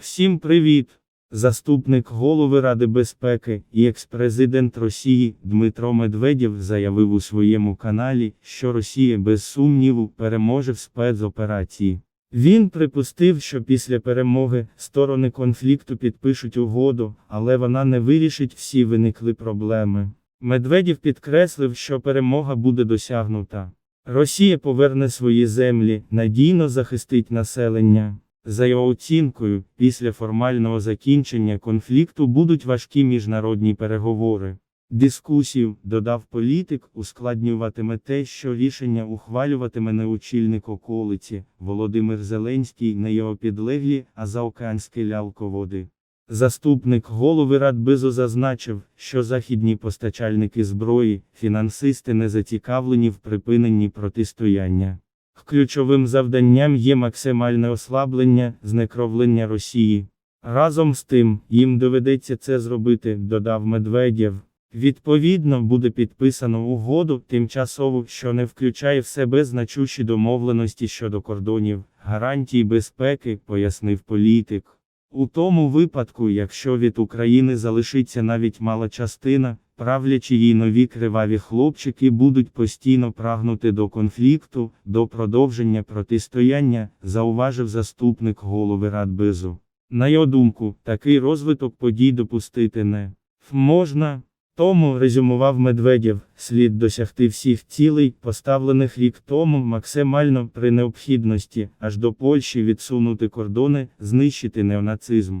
Всім привіт! Заступник голови Ради безпеки і екс-президент Росії Дмитро Медведєв заявив у своєму каналі, що Росія без сумніву переможе в спецоперації. Він припустив, що після перемоги сторони конфлікту підпишуть угоду, але вона не вирішить всі виникли проблеми. Медведєв підкреслив, що перемога буде досягнута. Росія поверне свої землі, надійно захистить населення. За його оцінкою, після формального закінчення конфлікту будуть важкі міжнародні переговори. Дискусію, додав політик, ускладнюватиме те, що рішення ухвалюватиме не очільник околиці, Володимир Зеленський, не його підлеглі, а заокеанські лялководи. Заступник голови Радбезу зазначив, що західні постачальники зброї, фінансисти не зацікавлені в припиненні протистояння. Ключовим завданням є максимальне ослаблення, знекровлення Росії. Разом з тим, їм доведеться це зробити, додав Медведєв. Відповідно, буде підписано угоду тимчасову, що не включає в себе значущі домовленості щодо кордонів, гарантій безпеки, пояснив політик. У тому випадку, якщо від України залишиться навіть мала частина, правлячі їй нові криваві хлопчики будуть постійно прагнути до конфлікту, до продовження протистояння, зауважив заступник голови Радбезу. На його думку, такий розвиток подій допустити не можна. Тому, резюмував Медведєв, слід досягти всіх цілей, поставлених рік тому максимально при необхідності, аж до Польщі відсунути кордони, знищити неонацизм.